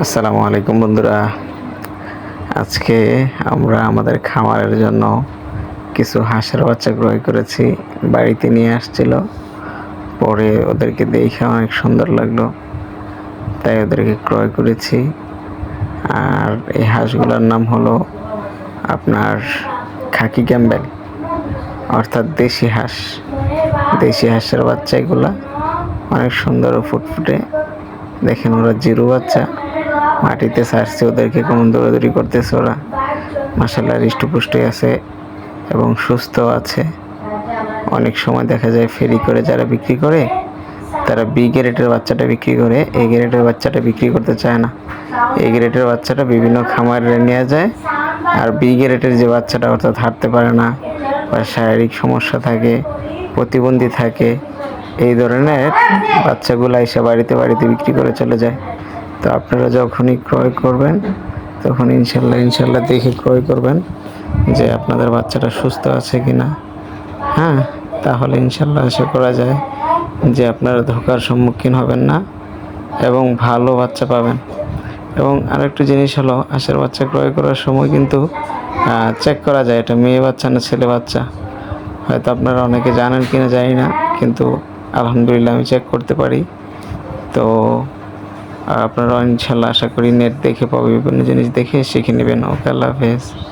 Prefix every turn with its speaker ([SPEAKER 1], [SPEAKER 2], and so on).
[SPEAKER 1] আসসালামু আলাইকুম বন্ধুরা। আজকে আমরা আমাদের খামারের জন্য কিছু হাঁসের বাচ্চা ক্রয় করেছি। বাড়িতে নিয়ে আসছিল। পরে ওদেরকে দেখে অনেক সুন্দর লাগল। তাই ওদেরকে ক্রয় করেছি। আর এই হাঁসগুলোর নাম হলো আপনার খাকি ক্যাম্বেল অর্থাৎ দেশি হাঁস। দেশি হাঁসের বাচ্চা এগুলা। অনেক সুন্দর ফুটফুটে। দেখেন ওরা জিরো বাচ্চা। মাটিতে ছাড়ছে ওদেরকে কেমন দৌড়াদৌড়ি করতেছে ওরা। মাসাল্লাহ হৃষ্টপুষ্টি আছে এবং সুস্থ আছে। অনেক সময় দেখা যায় ফেরি করে যারা বিক্রি করে, তারা বি গ্রেডের বাচ্চাটা বিক্রি করে এ গ্রেডের বাচ্চাটা বিক্রি করতে চায় না। এ গ্রেডের বাচ্চাটা বিভিন্ন খামারে নিয়ে যায় আর বি গ্রেডের যে বাচ্চাটা অর্থাৎ হাঁটতে পারে না বা শারীরিক সমস্যা থাকে, প্রতিবন্ধী থাকে, এই ধরনের বাচ্চাগুলো এসে বাড়িতে বাড়িতে বিক্রি করে চলে যায়। তো আপনারা যখনই ক্রয় করবেন তখন ইনশাল্লাহ ইনশাল্লাহ দেখে ক্রয় করবেন যে আপনাদের বাচ্চাটা সুস্থ আছে কি না হ্যাঁ তাহলে ইনশাল্লাহ আশা করা যায় যে আপনারা ধোকার সম্মুখীন হবেন না এবং ভালো বাচ্চা পাবেন। এবং আরেকটা জিনিস হলো, হাঁসের বাচ্চা ক্রয় করার সময় কিন্তু চেক করা যায়, এটা মেয়ে বাচ্চা না ছেলে বাচ্চা। হয়তো আপনারা অনেকে জানেন কিনা জানি না, কিন্তু আলহামদুলিল্লাহ আমি চেক করতে পারি। তো আপনারা ইনশাল্লাহ আশা করি নেট দেখে পাবো বিভিন্ন জিনিস দেখে শিখে নেবেন। ওকে, আল্লাহ হাফেজ।